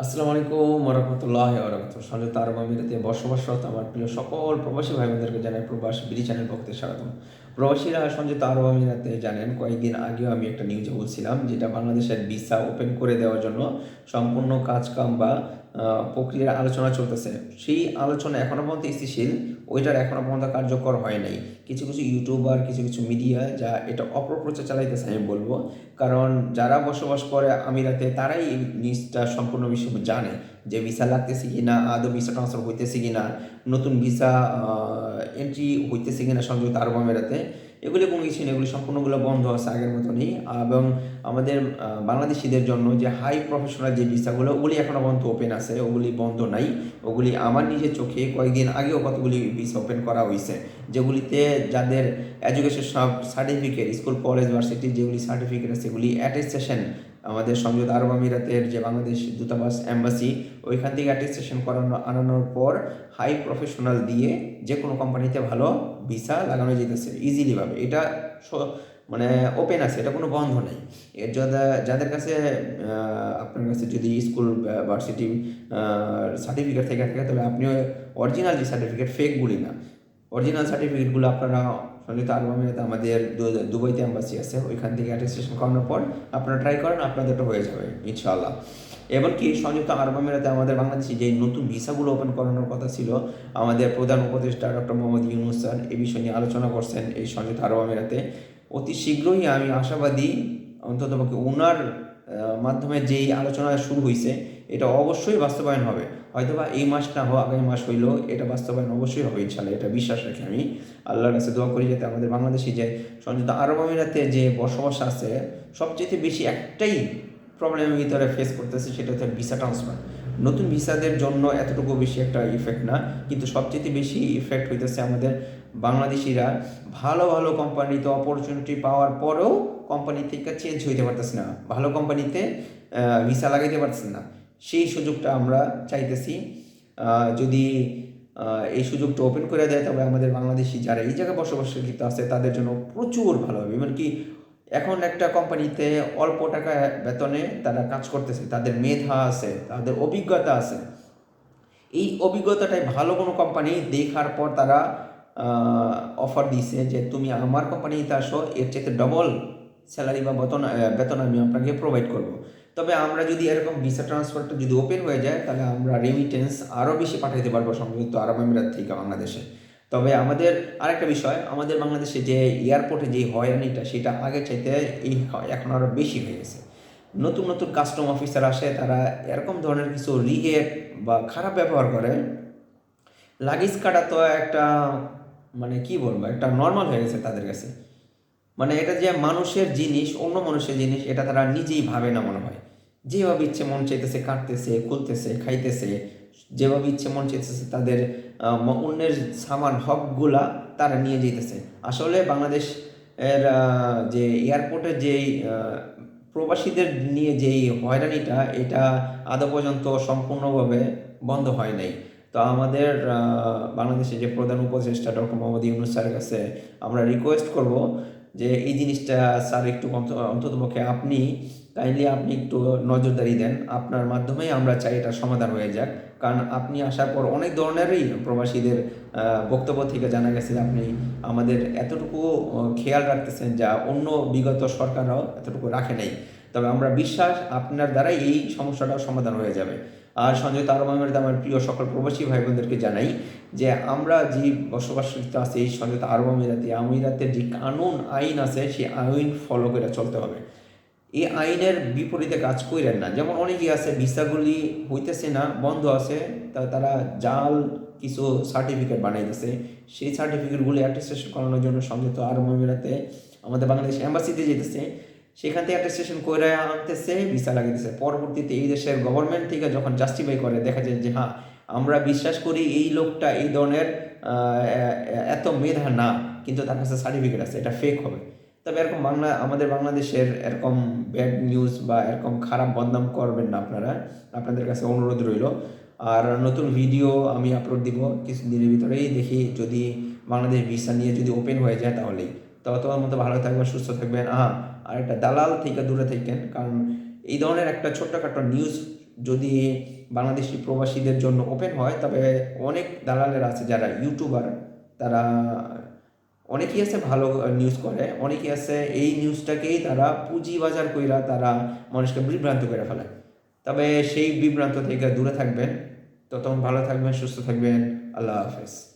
আসসালামু আলাইকুম রহমতুল্লাহ বরকত সংযুক্ত আরব আমিরাতে বসবাসরত আমার প্রিয় সকল প্রবাসী ভাই বোনদেরকে জানাই প্রবাস বিডি চ্যানেল পক্ষে স্বাগতম। প্রবাসীরা সংযুক্ত আরব আমিরাতে জানেন, কয়েকদিন আগেও আমি একটা নিউজে বলছিলাম, যেটা বাংলাদেশের ভিসা ওপেন করে দেওয়ার জন্য সম্পূর্ণ কাজকাম বা প্রক্রিয়ার আলোচনা চলতেছে। সেই আলোচনা এখনও পর্যন্ত স্থিতিশীল, ওইটার এখনও পর্যন্ত কার্যকর হয় নাই। কিছু কিছু ইউটিউবার কিছু কিছু মিডিয়া যা এটা অপপ্রচার চালাইতেছে, আমি বলব। কারণ যারা বসবাস করে আমিরাতে, তারাই এই নিউজটা সম্পূর্ণ বিষয় জানে যে ভিসা লাগতেছে কি না আদৌ ভিসা ট্রান্সফার হইতেছে কি না নতুন ভিসা এন্ট্রি হইতেছে কি না সংযুক্ত আরব আমিরাতে। এগুলি নেই এগুলি সম্পূর্ণগুলো বন্ধ আছে আগের মতনই। এবং আমাদের বাংলাদেশিদের জন্য যে হাই প্রফেশনাল যে ভিসাগুলো, ওগুলি এখনও পর্যন্ত ওপেন আছে, ওগুলি বন্ধ নাই। ওগুলি আমার নিজের চোখে কয়েকদিন আগেও কতগুলি ভিসা ওপেন করা হয়েছে যেগুলিতে যাদের education certificate school college varsity যেগুলি সার্টিফিকেট আছে, সেগুলি অ্যাটেস্টেশন আমাদের সংযুক্ত আরব আমিরাতের যে বাংলাদেশ দূতাবাস অ্যাম্বাসি ওইখান থেকে অ্যাটেস্টেশন করানো, আনানোর পর হাই প্রফেশনাল দিয়ে যে কোনো কোম্পানিতে ভালো ভিসা লাগানো যেতেছে ইজিলিভাবে এটা মানে ওপেন আছে, এটা কোনো বন্ধ নেই। এর যাদের কাছে আপনার কাছে যদি স্কুল ভার্সিটি সার্টিফিকেট থেকে থাকে তবে আপনিও অরিজিনাল যে সার্টিফিকেট ফেকগুলি না। অরিজিনাল সার্টিফিকেটগুলো আপনারা সংযুক্ত আরব আমিরাতে আমাদের দুবাইতে অ্যাম্বাসি আছে, ওইখান থেকে অ্যাটেস্টেশন করানোর পর আপনারা ট্রাই করেন আপনাদের আপনাদেরটা হয়ে যাবে, ইনশাআল্লাহ। এমনকি সংযুক্ত আরব আমিরাতে আমাদের বাংলাদেশি যে নতুন ভিসাগুলো ওপেন করানোর কথা ছিল, আমাদের প্রধান উপদেষ্টা ডক্টর মোহাম্মদ ইউনুস স্যার এই বিষয় নিয়ে আলোচনা করছেন এই সংযুক্ত আরব আমিরাতে। অতি শীঘ্রই আমি আশাবাদী, অন্ততপক্ষে ওনার মাধ্যমে যেই আলোচনা শুরু হয়েছে এটা অবশ্যই বাস্তবায়ন হবে। হয়তোবা এই মাস না হোক, আগামী মাস হইলেও এটা বাস্তবায়ন অবশ্যই হবে ইনশাল্লাহ এটা বিশ্বাস রাখি আমি আল্লাহর কাছে দোয়া করি যাতে আমাদের বাংলাদেশি যে সংযুক্ত আরব আমিরাতে যে বসবাস আছে, সবচেয়ে বেশি একটাই প্রবলেমের ভিতরে ফেস করতেছে, সেটা হচ্ছে ভিসা ট্রান্সফার নতুন ভিসাদের জন্য এতটুকু বেশি একটা ইফেক্ট না, কিন্তু সবচেয়ে বেশি ইফেক্ট হইতেছে আমাদের বাংলাদেশিরা ভালো ভালো কোম্পানিতে অপরচুনিটি পাওয়ার পরেও কোম্পানি থেকে চেঞ্জ হইতে পারতেছে না, ভালো কোম্পানিতে ভিসা লাগাইতে পারতেছে না। সেই সুযোগটা আমরা চাইতেছি। যদি এই সুযোগটা ওপেন করে দেয় তবে আমাদের বাংলাদেশি যারা এই জায়গায় বসবাসকৃত আছে, তাদের জন্য প্রচুর ভালো হবে। এমনকি এখন একটা কোম্পানিতে অল্প টাকা বেতনে তারা কাজ করতেছে, তাদের মেধা আছে, তাদের অভিজ্ঞতা আছে। এই অভিজ্ঞতাটাই ভালো কোনো কোম্পানি দেখার পর তারা অফার দিছে যে, তুমি আমার কোম্পানিতে আসো, এর চাইতে ডবল স্যালারি বা বেতন বেতন আমি আপনাকে প্রোভাইড করব। তবে আমরা যদি এরকম ভিসা ট্রান্সফারটা যদি ওপেন হয়ে যায়, তাহলে আমরা রেমিটেন্স আরও বেশি পাঠাইতে পারব সংযুক্ত আরব আমিরাত থেকে বাংলাদেশে। তবে আমাদের আরেকটা বিষয়, আমাদের বাংলাদেশে যে এয়ারপোর্টে যে হয়রানিটা, সেটা আগে চাইতে এই এখন আরও বেশি হয়ে গেছে। নতুন নতুন কাস্টম অফিসার আসে, তারা এরকম ধরনের কিছু রিহেট বা খারাপ ব্যবহার করে। লাগেজ কাটা তো একটা মানে কি বলব, একটা নর্মাল হয়ে গেছে তাদের কাছে। মানে এটা যে মানুষের জিনিস, অন্য মানুষের জিনিস, এটা তারা নিজেই ভাবে না মনে হয়। যেভাবে ইচ্ছে মন চাইতেছে, কাটতেছে, খুলতেছে, খাইতেছে, যেভাবে ইচ্ছে মন চাইতেছে তাদের অন্যের সামান হকগুলা তারা নিয়ে যেতেছে আসলে বাংলাদেশ এর যে এয়ারপোর্টের যেই প্রবাসীদের নিয়ে যেই হয়রানিটা, এটা আদৌ পর্যন্ত সম্পূর্ণভাবে বন্ধ হয় নাই। তো আমাদের বাংলাদেশের যে প্রধান উপদেষ্টা ডক্টর মোহাম্মদ ইউনুস স্যারের কাছে আমরা রিকোয়েস্ট করব যে এই জিনিসটা স্যার একটু অন্তত পক্ষে আপনি কাইন্ডলি আপনি একটু নজরদারি দেন। আপনার মাধ্যমেই আমরা চাই এটা সমাধান হয়ে যাক। কারণ আপনি আসার পর অনেক ধরনেরই প্রবাসীদের বক্তব্য থেকে জানা গেছে যে আপনি আমাদের এতটুকু খেয়াল রাখতেছেন যা অন্য বিগত সরকাররাও এতটুকু রাখে নাই। তবে আমরা বিশ্বাস আপনার দ্বারাই এই সমস্যাটাও সমাধান হয়ে যাবে। আর আরব আমিরাতে আমার প্রিয় সকল প্রবাসী ভাই বোনদেরকে জানাই যে আমরা যে বসবাসিত আছে এই সংযুক্ত আরব আমিরাতে আমিরাতের যে কানুন আইন আছে, সেই আইন ফলো করে চলতে হবে। এই আইনের বিপরীতে কাজ কইরেন না। যেমন অনেকেই আছে, ভিসাগুলি হইতেছে না, বন্ধ আছে, তা তারা জাল কিছু সার্টিফিকেট বানাইতেছে। সেই সার্টিফিকেটগুলি অ্যাটেস্টেশন করানোর জন্য সংযুক্ত আরব আমিরাতে আমাদের বাংলাদেশ অ্যাম্বাসিতে যেতেছে। সেখান থেকে একটা স্টেশন করে আনতেছে ভিসা লাগিয়ে লাগাইতেছে পরবর্তীতে এই দেশের গভর্নমেন্ট থেকে যখন জাস্টিফাই করে, দেখা যায় যে হ্যাঁ আমরা বিশ্বাস করি এই লোকটা এই ধরনের এত মেধা না, কিন্তু তার কাছে সার্টিফিকেট আছে, এটা ফেক হবে। তবে এরকম বাংলা, আমাদের বাংলাদেশের এরকম ব্যাড নিউজ বা এরকম খারাপ বদনাম করবেন না আপনারা। আপনাদের কাছে অনুরোধ রইল। আর নতুন ভিডিও আমি আপলোড দিব, কিছুদিনের ভিতরেই দেখি যদি বাংলাদেশ ভিসা নিয়ে যদি ওপেন হয়ে যায় তাহলেই। তো তোমার মতো ভালো থাকবেন, সুস্থ থাকবেন। হ্যাঁ আর একটা দালাল থেকে দূরে থাকবেন কারণ এই ধরনের একটা ছোট্টখাটো নিউজ যদি বাংলাদেশি প্রবাসীদের জন্য ওপেন হয়, তবে অনেক দালালের আছে, যারা ইউটিউবার তারা অনেকেই আছে ভালো নিউজ করে, অনেকেই আছে এই নিউজটাকেই তারা পুঁজি বাজার কইরা তারা মানুষকে বিভ্রান্ত করে ফেলে। তবে সেই বিভ্রান্ত থেকে দূরে থাকবেন। ততক্ষণ ভালো থাকবেন, সুস্থ থাকবেন। আল্লাহ হাফেজ।